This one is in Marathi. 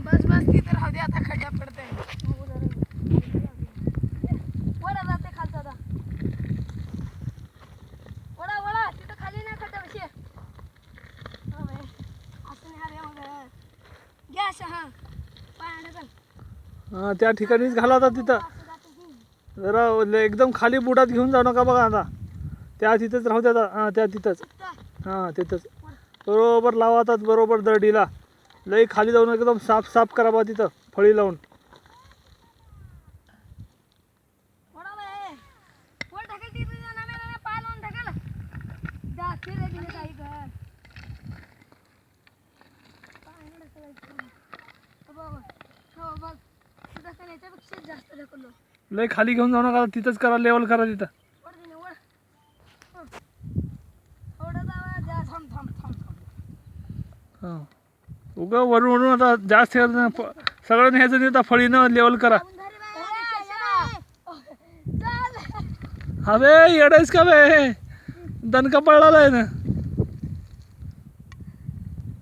बस बस राहू दे आता खड्डा पडतंय. वडा जाते खालचा आता. वडा वडा तिथं खाली नाही खड्डा हो बाई. असं नाही अरे मग घ्या असं हा. पाय हा त्या ठिकाणीच घाला आता तिथं. जरा एकदम खाली बुडात घेऊन जाऊ नका बघा आता. त्या तिथंच राहू द्या आता. हां त्या तिथंच. हां तिथंच. बरोबर लावा बरोबर दरडीला. लई खाली जाऊन एकदम साफ साफ करा बा तिथं फळी लावून. ढकलायचं. हो हो खाली घेऊन जाऊ नका तिथंच करा लेवल करा तिथं. हं. उगं वरून वरून आता जास्त हे न- फ- सगळं न्यायचं नाही आता फळीनं लेवल करा. अबे येडायस का बे? दणका पडला आहे ना.